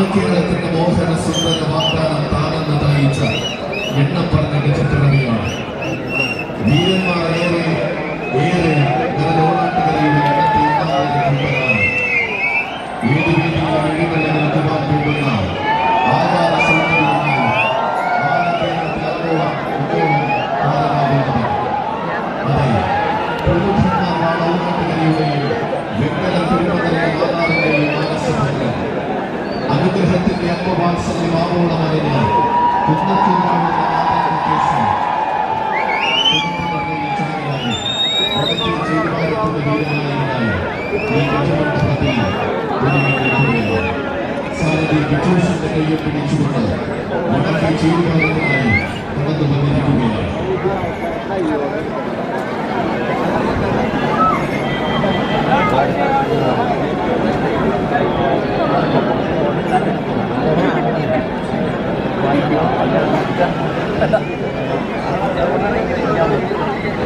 ആനക്കേരളത്തിന്റെ മോഹന സുന്ദര വാഗ്ദാനം താനെന്ന് നയിച്ച എണ്ണപ്പറഞ്ഞ ചിത്രകഥയാണ് വീരന്മാർ ഏറെ ഗതലോണാട്ടുകരയുടെ എണ്ണത്തിൽ ഉണ്ടാകുന്ന കുമ്പനാണ് ഏത് രീതിയിൽ എഴുന്നള്ളി പിടിച്ചുകൊണ്ട് വടക്കേ ചേരുവാരത്തിനായി കടന്നു വന്നിരിക്കുകയാണ്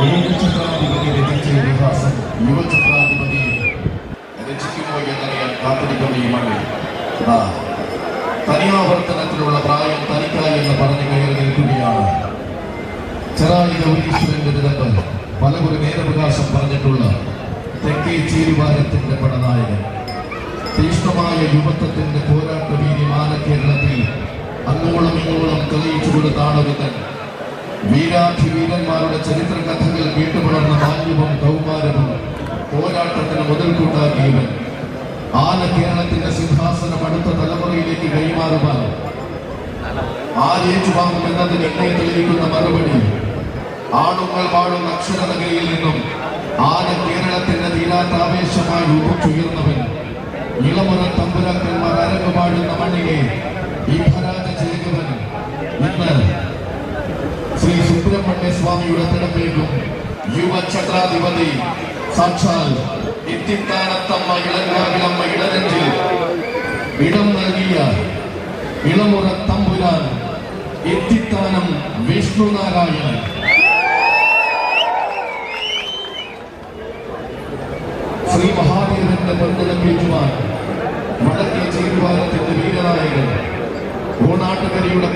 ഏത് ചിത്രാധിപതി രചിച്ച ഇതിഹാസം യുവചിത്രാധിപതി രചിക്കുമോ എന്നറിയാൻ ആ തനിയാവർത്തനത്തിലുള്ള പ്രായം തനിക്കായി എന്ന് പറഞ്ഞ് കയറി നിൽക്കുകയാണ് ചെറായി ഗൗരീശ്വരന്റെ നിരപ്പ് പലകുറി നേരവകാശം പറഞ്ഞിട്ടുള്ള തെക്കേ ചീരുവാരത്തിന്റെ പടനായകൻ തീഷ്ണമായ യുവത്വത്തിന്റെ പോരാട്ട വീരി മാനക്കേരളത്തിൽ അങ്ങോളം ഇങ്ങോളം തെളിയിച്ചു കൊടുത്താണൊരുതൻ വീരാധിവീരന്മാരുടെ ചരിത്ര കഥകൾ കേട്ടുപടർന്ന മാന്യവും കൗമാരവും പോരാട്ടത്തിന് മുതൽക്കൂട്ടാക്കിയവൻ. ആന കേരളത്തിന്റെ സിംഹാസനം അടുത്ത തലമുറയിലേക്ക് കൈമാറുവാൻ ആരേറ്റുവാങ്ങും എന്നതിന് എണ്ണയെ തെളിയിക്കുന്ന മറുപടി. ആണുങ്ങൾ വാഴുന്ന അക്ഷരനഗരിയിൽ നിന്നും ആന കേരളത്തിന്റെ തീരാത്ത ആവേശമായി ഉയർന്നവൻ. ഇളമുറ തമ്പുരാക്കന്മാർ അരങ്ങുപാടുന്ന മണ്ണിനെ ഈ ഭരാജ സ്വാമിയുടെ തിടമ്പേക്കും യുവ ചക്രാധിപതി സാക്ഷാൽ ഇത്തിത്താനത്തമ്മ ഇളങ്കാവിലമ്മ ഇടനെഞ്ചിൽ ഇടം നൽകിയ ഇളമുറ തമ്പുരാൻ ഇത്തിത്താനം വിഷ്ണുനാരായണൻ. ശ്രീ മഹാദേവന്റെ ബന്ധനമേറ്റുവാൻ വടക്കേ ചേരുവാരത്തിന്റെ വീരനായകൻ ഓണാട്ടുകരയുടെ